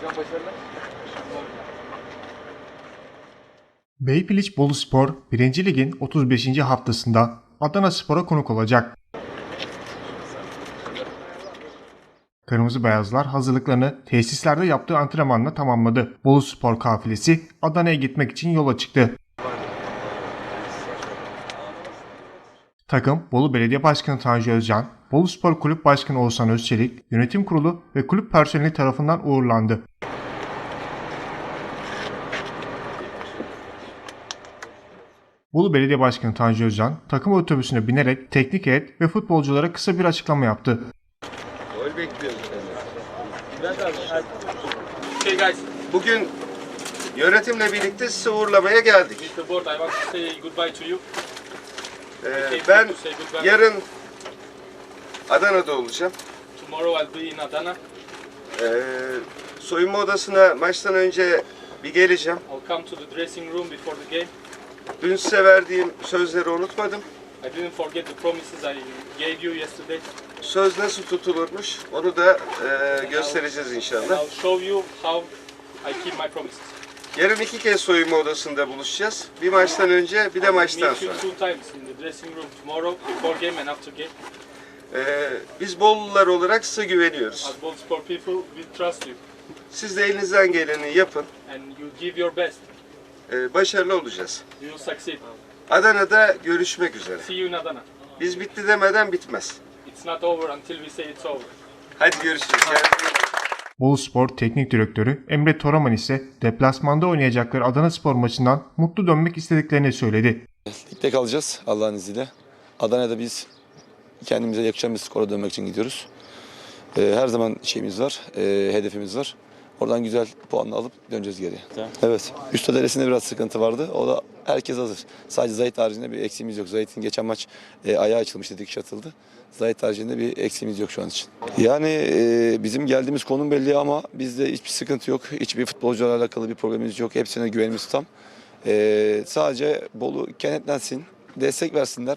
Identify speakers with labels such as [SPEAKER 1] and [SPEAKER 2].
[SPEAKER 1] Hocam başarılar.
[SPEAKER 2] Beypiliç Bolu Spor 1. Lig'in 35. haftasında Adana Spor'a konuk olacak. Kırmızı Beyazlar hazırlıklarını tesislerde yaptığı antrenmanla tamamladı. Bolu Spor kafilesi Adana'ya gitmek için yola çıktı. Takım Bolu Belediye Başkanı Tanju Özcan, Bolu Spor Kulüp Başkanı Oğuzhan Özçelik, yönetim kurulu ve kulüp personeli tarafından uğurlandı. Bolu Belediye Başkanı Tanju Özcan, takım otobüsüne binerek teknik heyet ve futbolculara kısa bir açıklama yaptı.
[SPEAKER 1] Gol bekliyoruz.
[SPEAKER 3] Okay guys,
[SPEAKER 1] Bugün yönetimle birlikte sizi uğurlamaya geldik.
[SPEAKER 3] the board I want to say goodbye to you.
[SPEAKER 1] Ee, ben yarın Adana'da olacağım.
[SPEAKER 3] Tomorrow I'll be in Adana.
[SPEAKER 1] Ee, soyunma odasına maçtan önce bir geleceğim.
[SPEAKER 3] I'll come to the dressing room before the game.
[SPEAKER 1] Dün size verdiğim sözleri unutmadım.
[SPEAKER 3] I didn't forget the promises I gave you yesterday.
[SPEAKER 1] Söz nasıl tutulurmuş onu da e, göstereceğiz
[SPEAKER 3] And
[SPEAKER 1] inşallah.
[SPEAKER 3] I'll show you how I keep my promises.
[SPEAKER 1] Yarın iki kez soyunma odasında buluşacağız. Bir maçtan önce bir de maçtan
[SPEAKER 3] Meet you
[SPEAKER 1] sonra.
[SPEAKER 3] two times in the dressing room tomorrow, before game and after game.
[SPEAKER 1] Ee, biz Bollular olarak size güveniyoruz.
[SPEAKER 3] As both sport people, we trust you
[SPEAKER 1] Siz de elinizden geleni yapın.
[SPEAKER 3] and you give your best.
[SPEAKER 1] Ee, başarılı olacağız.
[SPEAKER 3] You will succeed.
[SPEAKER 1] Adana'da görüşmek üzere.
[SPEAKER 3] See you in Adana.
[SPEAKER 1] Biz bitti demeden bitmez.
[SPEAKER 3] It's not over until we say it's over.
[SPEAKER 1] Hadi görüşürüz.
[SPEAKER 2] Bolu Spor Teknik Direktörü Emre Toraman ise deplasmanda oynayacakları Adana Spor maçından mutlu dönmek istediklerini söyledi.
[SPEAKER 4] Ligde kalacağız Allah'ın izniyle. Adana'da biz kendimize yakışan bir skora dönmek için gidiyoruz. Ee, her zaman şeyimiz var, e, hedefimiz var. Oradan güzel puanla alıp döneceğiz geriye. Evet. Üst adresinde biraz sıkıntı vardı. O da herkes hazır. Sadece Zahit haricinde bir eksiğimiz yok. Zahit'in geçen maç e, ayağı açılmıştı, dikiş atıldı. Zahit haricinde bir eksiğimiz yok şu an için. Yani e, bizim geldiğimiz konum belli ama bizde hiçbir sıkıntı yok. Hiçbir futbolcularla alakalı bir problemimiz yok. Hepsine güvenimiz tam. E, sadece Bolu kenetlensin, destek versinler.